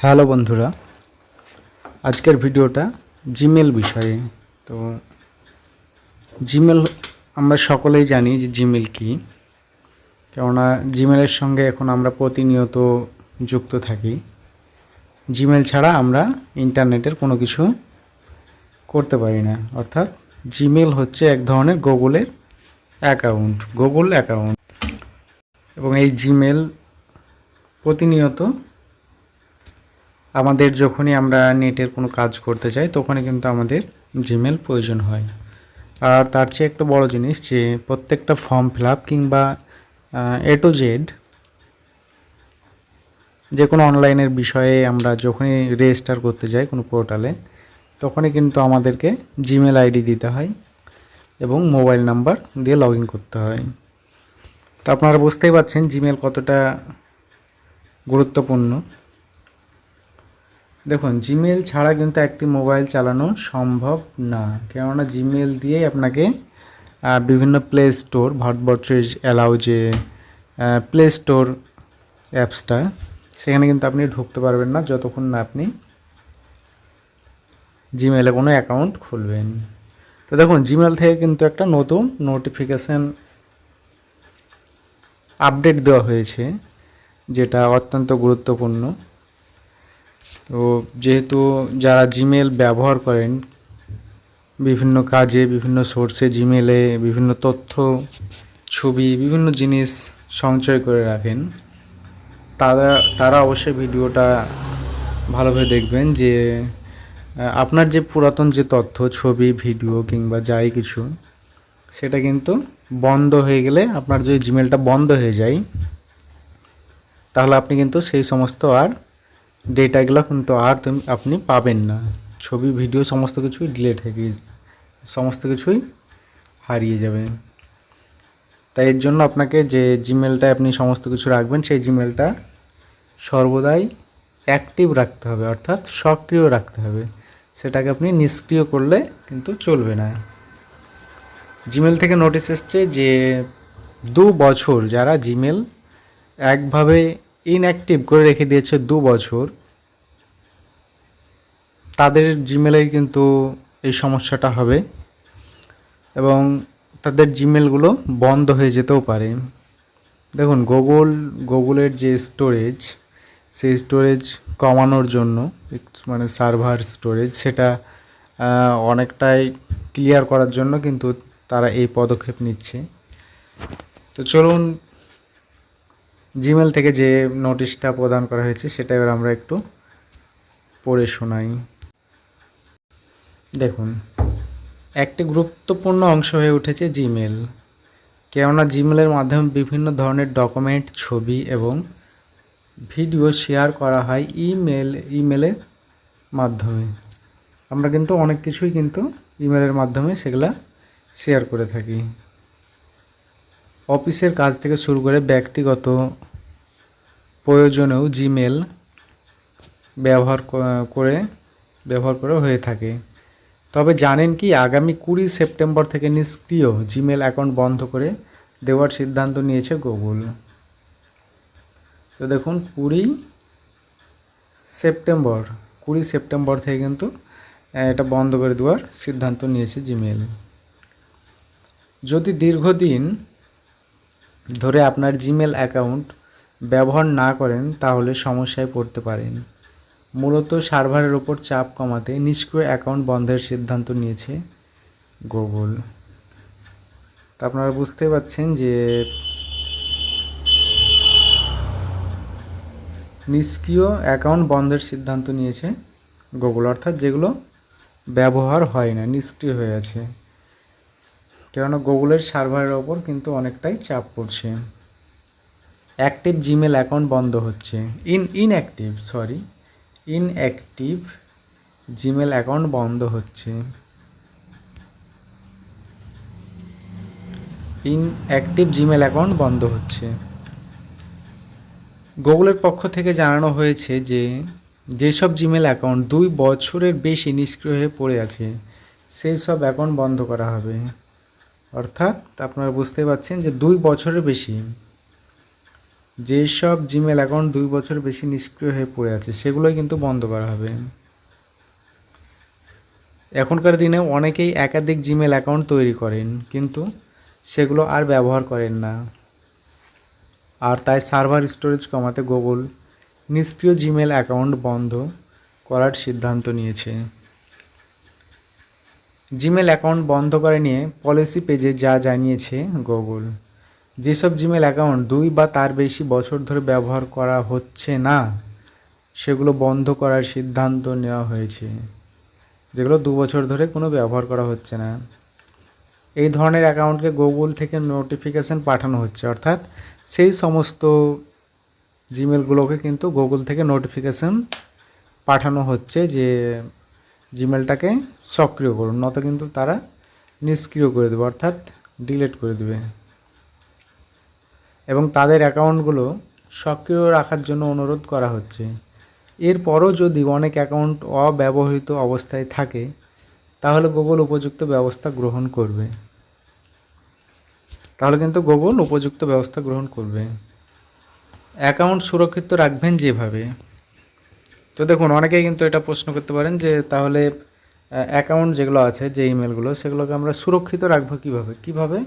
Hello বন্ধুরা, আজকের ভিডিওটা জিমেল বিষয়ে। তো জিমেল আমরা সকলেই জানি যে জিমেল কি। কেননা জিমেলের সঙ্গে এখন আমরা প্রতিনিয়ত যুক্ত থাকি। জিমেল ছাড়া আমরা ইন্টারনেটের কোনো কিছু করতে পারি না। অর্থাৎ জিমেল হচ্ছে এক ধরনের গুগলের অ্যাকাউন্ট, গুগল অ্যাকাউন্ট। এবং এই জিমেল প্রতিনিয়ত আমাদের যখনই আমরা নেটের কোনো কাজ করতে চাই তখনই কিন্তু আমাদের জিমেল প্রয়োজন হয় আর তার চেয়ে একটা বড় জিনিস যে, প্রত্যেকটা ফর্ম ফিল আপ কিংবা এ টু জেড যে কোনো অনলাইনের বিষয়ে আমরা যখনই রেজিস্টার করতে যাই কোনো পোর্টালে তখনই কিন্তু আমাদেরকে জিমেল আইডি দিতে হয় এবং মোবাইল নাম্বার দিয়ে লগ করতে হয়। তো আপনারা বুঝতেই পারছেন জিমেল কতটা গুরুত্বপূর্ণ। দেখুন জিমেল ছাড়া কিন্তু একটি মোবাইল চালানো সম্ভব না। কেননা জিমেল দিয়েই আপনাকে বিভিন্ন প্লে স্টোর ভারতবর্ষের অ্যালাউ যে প্লে স্টোর অ্যাপসটা সেখানে কিন্তু আপনি ঢুকতে পারবেন না যতক্ষণ না আপনি জিমেলে কোনো অ্যাকাউন্ট খুলবেন। তো দেখুন জিমেল থেকে কিন্তু একটা নতুন নোটিফিকেশান আপডেট দেওয়া হয়েছে, যেটা অত্যন্ত গুরুত্বপূর্ণ। তো যেহেতু যারা জিমেল ব্যবহার করেন, বিভিন্ন কাজে, বিভিন্ন সোর্সে জিমেলে বিভিন্ন তথ্য, ছবি, বিভিন্ন জিনিস সঞ্চয় করে রাখেন, তারা তারা অবশ্যই ভিডিওটা ভালোভাবে দেখবেন যে আপনার যে পুরাতন যে তথ্য, ছবি, ভিডিও কিংবা যাই কিছু, সেটা কিন্তু বন্ধ হয়ে গেলে আপনার যদি জিমেলটা বন্ধ হয়ে যায়, তাহলে আপনি কিন্তু সেই সমস্ত আর ডেটাগুলো কিন্তু আর তুমি, আপনি পাবেন না। ছবি, ভিডিও, সমস্ত কিছুই ডিলেট হয়ে গিয়ে, সমস্ত কিছুই হারিয়ে যাবে। তাই এর জন্য আপনাকে যে জিমেলটায় আপনি সমস্ত কিছু রাখবেন, সেই জিমেলটা সর্বদাই অ্যাক্টিভ রাখতে হবে, অর্থাৎ সক্রিয় রাখতে হবে। সেটাকে আপনি নিষ্ক্রিয় করলে কিন্তু চলবে না। জিমেল থেকে নোটিশ এসছে যে দু বছর যারা জিমেল একভাবে ইনঅ্যাক্টিভ করে রেখে দিয়েছে দু বছর। তাদের জিমেলে কিন্তু এই সমস্যাটা হবে এবং তাদের জিমেলগুলো বন্ধ হয়ে যেতেও পারে। দেখুন গুগল গুগলের যে স্টোরেজ সেই স্টোরেজ কমানোর জন্য মানে সার্ভার স্টোরেজ সেটা অনেকটাই ক্লিয়ার করার জন্য কিন্তু তারা এই পদক্ষেপ নিচ্ছে। তো চলুন জিমেল থেকে যে নোটিশটা প্রদান করা হয়েছে, সেটা এবার আমরা একটু পড়ে শোনাই। দেখুন, একটি গুরুত্বপূর্ণ অংশ হয়ে উঠেছে জিমেল কেননা জিমেলের মাধ্যমে বিভিন্ন ধরনের ডকুমেন্ট ছবি এবং ভিডিও শেয়ার করা হয় ইমেল ইমেলের মাধ্যমে। আমরা কিন্তু অনেক কিছুই কিন্তু ইমেলের মাধ্যমে সেগুলা শেয়ার করে থাকি। অফিসের কাজ থেকে শুরু করে ব্যক্তিগত প্রয়োজনেও জিমেল ব্যবহার করে ব্যবহার করে হয়ে থাকে। তবে জানেন কি, আগামী কুড়ি সেপ্টেম্বর থেকে নিষ্ক্রিয় জিমেল অ্যাকাউন্ট বন্ধ করে দেওয়ার সিদ্ধান্ত নিয়েছে গুগল তো দেখুন, কুড়ি সেপ্টেম্বর কুড়ি সেপ্টেম্বর থেকে কিন্তু এটা বন্ধ করে দেওয়ার সিদ্ধান্ত নিয়েছে জিমেল যদি দীর্ঘদিন ধরে আপনার জিমেল অ্যাকাউন্ট ব্যবহার না করেন তাহলে সমস্যায় পড়তে পারেন। মূলত সার্ভারের ওপর চাপ কমাতে নিষ্ক্রিয় অ্যাকাউন্ট বন্ধের সিদ্ধান্ত নিয়েছে গুগল তা আপনারা বুঝতে পারছেন যে নিষ্ক্রিয় অ্যাকাউন্ট বন্ধের সিদ্ধান্ত নিয়েছে গুগল অর্থাৎ যেগুলো ব্যবহার হয় না, নিষ্ক্রিয় হয়ে আছে। কেননা গুগলের সার্ভারের ওপর কিন্তু অনেকটাই চাপ পড়ছে। অ্যাক্টিভ জিমেল অ্যাকাউন্ট বন্ধ হচ্ছে। In inactive sorry inactive Gmail account বন্ধ হচ্ছে। ইনঅ্যাক্টিভ জিমেল অ্যাকাউন্ট বন্ধ হচ্ছে। গুগলের পক্ষ থেকে জানানো হয়েছে যে, যেসব জিমেল অ্যাকাউন্ট দুই বছরের বেশি নিষ্ক্রিয় হয়ে পড়ে আছে, সেই সব অ্যাকাউন্ট বন্ধ করা হবে। অর্থাৎ আপনারা বুঝতে পারছেন যে দুই বছরের বেশি যেসব জিমেল অ্যাকাউন্ট দুই বছর বেশি নিষ্ক্রিয় হয়ে পড়ে আছে, সেগুলোই কিন্তু বন্ধ করা হবে। এখনকার দিনে অনেকেই একাধিক জিমেল অ্যাকাউন্ট তৈরি করেন, কিন্তু সেগুলো আর ব্যবহার করেন না। আর তাই সার্ভার স্টোরেজ কমাতে গুগল নিষ্ক্রিয় জিমেল অ্যাকাউন্ট বন্ধ করার সিদ্ধান্ত নিয়েছে। জিমেল অ্যাকাউন্ট বন্ধ করে নিয়ে পলিসি পেজে যা জানিয়েছে গুগল। যেসব জিমেল অ্যাকাউন্ট দুই বা তার বেশি বছর ধরে ব্যবহার করা হচ্ছে না, সেগুলো বন্ধ করার সিদ্ধান্ত নেওয়া হয়েছে, যেগুলো দু বছর ধরে কোনো ব্যবহার করা হচ্ছে না। এই ধরনের অ্যাকাউন্টকে গুগল থেকে নোটিফিকেশান পাঠানো হচ্ছে, অর্থাৎ সেই সমস্ত জিমেলগুলোকে কিন্তু গুগল থেকে নোটিফিকেশান পাঠানো হচ্ছে যে জিমেলটাকে সক্রিয় করুন নত কিন্তু তারা নিষ্ক্রিয় করে দেবে, অর্থাৎ ডিলিট করে দেবে। এবং তাদের অ্যাকাউন্টগুলো সক্রিয় রাখার জন্য অনুরোধ করা হচ্ছে। এরপরও যদি অনেক অ্যাকাউন্ট অব্যবহৃত অবস্থায় থাকে, তাহলে গুগল উপযুক্ত ব্যবস্থা গ্রহণ করবে। তাহলে কিন্তু গুগল উপযুক্ত ব্যবস্থা গ্রহণ করবে। অ্যাকাউন্ট সুরক্ষিত রাখবেন যেভাবে। তো দেখুন, অনেকেই কিন্তু এটা প্রশ্ন করতে পারেন যে তাহলে অ্যাকাউন্ট যেগুলো আছে, যে ইমেলগুলো সেগুলোকে আমরা সুরক্ষিত রাখব কীভাবে? কীভাবে?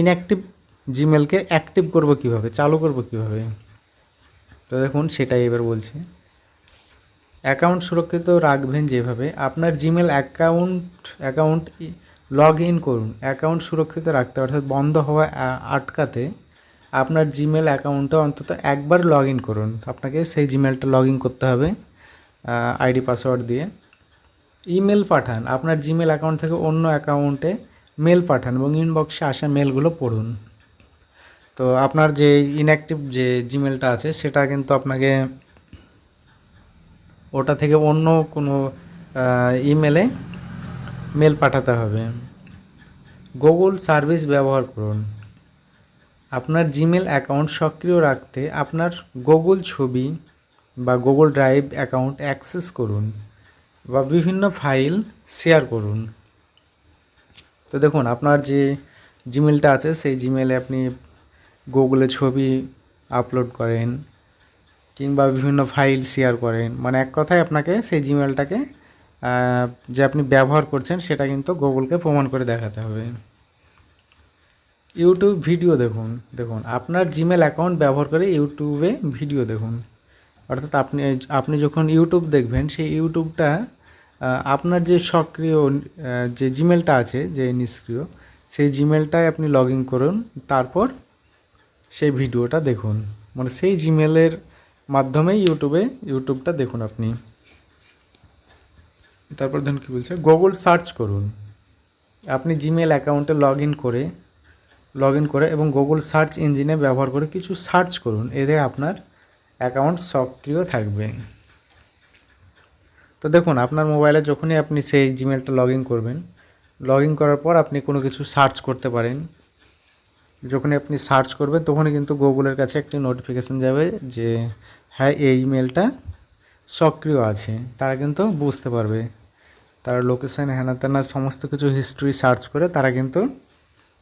ইনঅ্যাক্টিভ জিমেলকে অ্যাক্টিভ করব কীভাবে? চালু করব কীভাবে? তো দেখুন, সেটাই এবার বলছি। অ্যাকাউন্ট সুরক্ষিত রাখবেন যেভাবে, আপনার Gmail account account log in করুন। অ্যাকাউন্ট সুরক্ষিত রাখতে, অর্থাৎ বন্ধ হওয়া আটকাতে আপনার জিমেল অ্যাকাউন্টে অন্তত একবার লগ ইন করুন। আপনাকে সেই জিমেলটা লগ ইন করতে হবে আইডি পাসওয়ার্ড দিয়ে। ইমেল পাঠান। আপনার জিমেল অ্যাকাউন্ট থেকে অন্য অ্যাকাউন্টে মেল পাঠান এবং ইনবক্সে আসা মেলগুলো পড়ুন। তো আপনার যে ইনঅ্যাক্টিভ যে জিমেলটা আছে, সেটা কিন্তু আপনাকে ওটা থেকে অন্য কোনো ইমেলে মেল পাঠাতে হবে। গুগল সার্ভিস ব্যবহার করুন। আপনার জিমেল অ্যাকাউন্ট সক্রিয় রাখতে আপনার গুগল ছবি বা গুগল ড্রাইভ অ্যাকাউন্ট অ্যাক্সেস করুন বা বিভিন্ন ফাইল শেয়ার করুন। তো দেখুন, আপনার যে জিমেলটা আছে, সেই জিমেলে আপনি গুগলে ছবি আপলোড করেন কিংবা বিভিন্ন ফাইল শেয়ার করেন। মানে এক কথায় আপনাকে সেই জিমেলটাকে যে আপনি ব্যবহার করছেন, সেটা কিন্তু গুগলকে প্রমাণ করে দেখাতে হবে। ইউটিউব ভিডিও দেখুন দেখুন। আপনার জিমেল অ্যাকাউন্ট ব্যবহার করে ইউটিউবে ভিডিও দেখুন। অর্থাৎ আপনি আপনি যখন ইউটিউব দেখবেন, সেই ইউটিউবটা আপনার যে সক্রিয় যে জিমেলটা আছে, যে নিষ্ক্রিয়, সেই জিমেলটায় আপনি লগ ইন করুন, তারপর সেই ভিডিওটা দেখুন। মানে সেই জিমেলের মাধ্যমে ইউটিউবে ইউটিউবটা দেখুন আপনি। তারপর ধরুন কী বলছে গুগল সার্চ করুন। আপনি জিমেল অ্যাকাউন্টে লগ ইন করে লগ ইন করে এবং গুগল সার্চ ইঞ্জিনে ব্যবহার করে কিছু সার্চ করুন। এতে আপনার অ্যাকাউন্ট সক্রিয় থাকবে। তো দেখুন, আপনার মোবাইলে যখনই আপনি সেই জিমেলটা লগ করবেন লগ করার পর আপনি কোনো কিছু সার্চ করতে পারেন। যখনই আপনি সার্চ করবেন, তখনই কিন্তু গুগলের কাছে একটি নোটিফিকেশান যাবে যে হ্যাঁ এই ইমেলটা সক্রিয় আছে। তারা কিন্তু বুঝতে পারবে। তারা লোকেশান হ্যানা ত্যানা সমস্ত কিছু হিস্ট্রি সার্চ করে তারা কিন্তু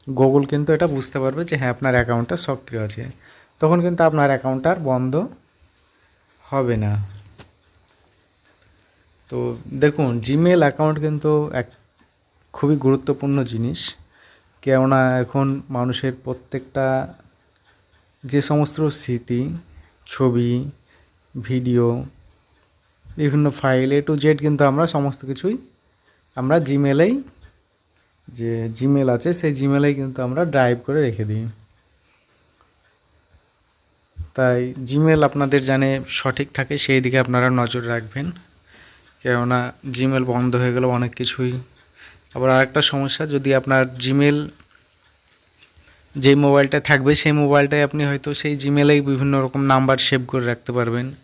গুগল কিন্তু এটা বুঝতে পারবে যে হ্যাঁ আপনার অ্যাকাউন্টটা সক্রিয় আছে। তখন কিন্তু আপনার অ্যাকাউন্ট আর বন্ধ হবে না। তো দেখুন জিমেল অ্যাকাউন্ট কিন্তু এক খুবই গুরুত্বপূর্ণ জিনিস। কেননা এখন মানুষের প্রত্যেকটা যে সমস্ত স্মৃতি, ছবি ভিডিও বিভিন্ন ফাইল এ টু জেড কিন্তু আমরা সমস্ত কিছুই আমরা জিমেলেই যে জিমেল আছে, সেই জিমেলেই কিন্তু আমরা ড্রাইভ করে রেখে দিই। তাই জিমেল আপনাদের জানে সঠিক থাকে, সেই দিকে আপনারা নজর রাখবেন। কেননা জিমেল বন্ধ হয়ে গেলে অনেক কিছুই। আবার আরেকটা সমস্যা, যদি আপনার জিমেল যে মোবাইলটা থাকবে, সেই মোবাইলটায় আপনি হয়তো সেই জিমেলেই বিভিন্ন রকম নাম্বার সেভ করে রাখতে পারবেন।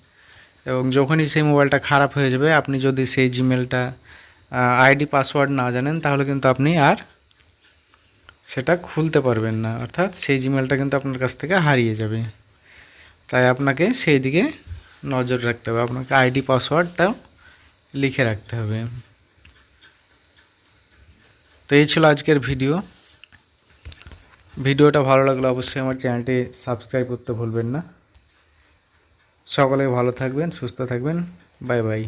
এবং যখনই সেই মোবাইলটা খারাপ হয়ে যাবে, আপনি যদি সেই জিমেলটা আইডি পাসওয়ার্ড না জানেন, তাহলে কিন্তু আপনি আর সেটা খুলতে পারবেন না। অর্থাৎ সেই জিমেলটা কিন্তু আপনার কাছ থেকে হারিয়ে যাবে। তাই আপনাকে সেই দিকে নজর রাখতে হবে। আপনাকে আইডি পাসওয়ার্ডটাও লিখে রাখতে হবে। তো এই ছিল আজকের ভিডিও। ভিডিওটা ভালো লাগলে অবশ্যই আমার চ্যানেলটি সাবস্ক্রাইব করতে ভুলবেন না। সকলে ভালো থাকবেন, সুস্থ থাকবেন। Bye bye.